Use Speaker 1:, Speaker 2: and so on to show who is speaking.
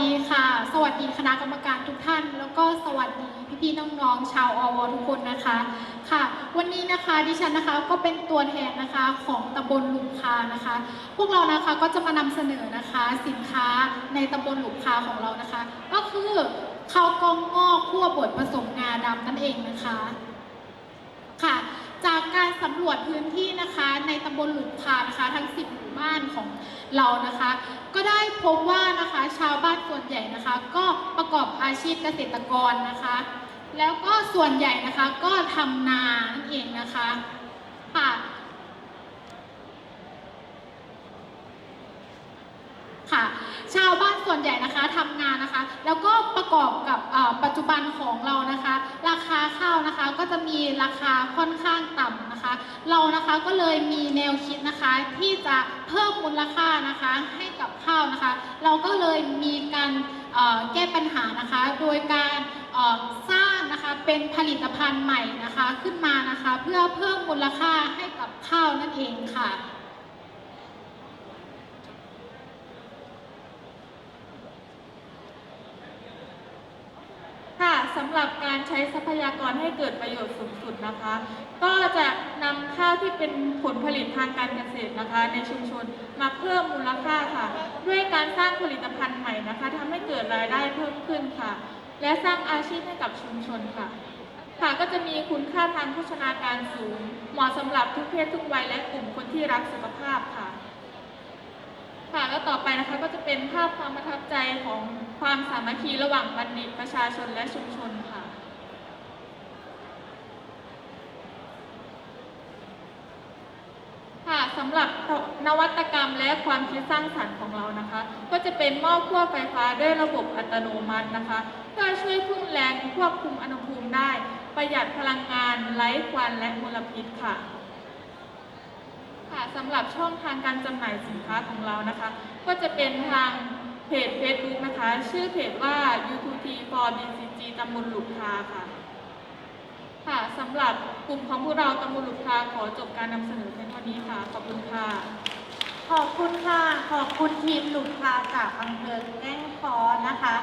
Speaker 1: ดีค่ะ สวัสดีคณะกรรมการทุกท่าน แล้วก็สวัสดีพี่ๆน้องๆชาวอวทุกคนนะคะ ค่ะ วันนี้นะคะดิฉันนะคะก็เป็นตัวแทนนะคะของตำบลหลุมคานะคะ พวกเรานะคะก็จะมานำเสนอนะคะ สินค้าในตำบลหลุมคาของเรานะคะ ก็คือข้าวกล้องงอกคั่วบดผสมงาดำนั่นเองนะคะ ค่ะ สำรวจพื้นที่นะคะ ในตำบลหลุมคานะคะ ทั้ง 10 หมู่บ้านของเรานะคะ ก็ได้พบว่านะคะชาวบ้านส่วนใหญ่นะคะ ก็ประกอบอาชีพเกษตรกรนะคะ แล้วก็ส่วนใหญ่นะคะก็ทำนานั่นเองนะคะค่ะค่ะชาวบ้านส่วนใหญ่นะคะทำงานนะคะ แล้วก็ประกอบกับปัจจุบันของเราคาข้าวนะคะก็จะ มีราคาค่อนข้างต่ำนะคะ เรานะคะก็เลยมีแนวคิดนะคะที่จะเพิ่มมูลค่านะคะให้กับข้าวนะคะ เราก็เลยมีการแก้ปัญหานะคะ โดยการสร้างนะคะเป็นผลิตภัณฑ์ใหม่นะคะขึ้นมานะคะ เพื่อเพิ่มมูลค่าให้กับข้าวนั่นเอง
Speaker 2: ค่ะ สำหรับการใช้ทรัพยากรให้เกิดประโยชน์สูงสุดนะคะ ก็จะนำข้าวที่เป็นผลผลิตทางการเกษตรนะคะ ในชุมชนมาเพิ่มมูลค่าค่ะ ด้วยการสร้างผลิตภัณฑ์ใหม่นะคะทำให้เกิดรายได้เพิ่มขึ้นค่ะ และสร้างอาชีพให้กับชุมชนค่ะ ค่ะก็จะมีคุณค่าทางโภชนาการสูง เหมาะสำหรับทุกเพศทุกวัยและกลุ่มคนที่รักสุขภาพค่ะ ค่ะแล้วต่อไปนะคะก็จะเป็นภาพความประทับใจของความสามัคคีระหว่างบัณฑิตประชาชนและชุมชนค่ะ ค่ะสำหรับนวัตกรรมและความคิดสร้างสรรค์ของเรานะคะ ก็จะเป็นหม้อคั่วไฟฟ้าด้วยระบบอัตโนมัตินะคะ เพื่อช่วยพุ่งแรงควบคุมอุณหภูมิได้ ประหยัดพลังงานไร้ควันและมลพิษค่ะ ค่ะสำหรับช่องทางการจำหน่ายสินค้าของเรานะคะ ก็จะเป็นทางเพจ Facebook นะคะ ชื่อเพจว่า U2T for BCG ตำบลหลุกคาค่ะ ค่ะสำหรับกลุ่มของพวกเราตำบลหลุกคาขอจบการนำเสนอเพียงเท่านี้ค่ะ ขอบคุณค่ะ
Speaker 3: ขอบคุณค่ะ ขอบคุณทีมหลุมพาจากอำเภอแก้งค้อนะคะ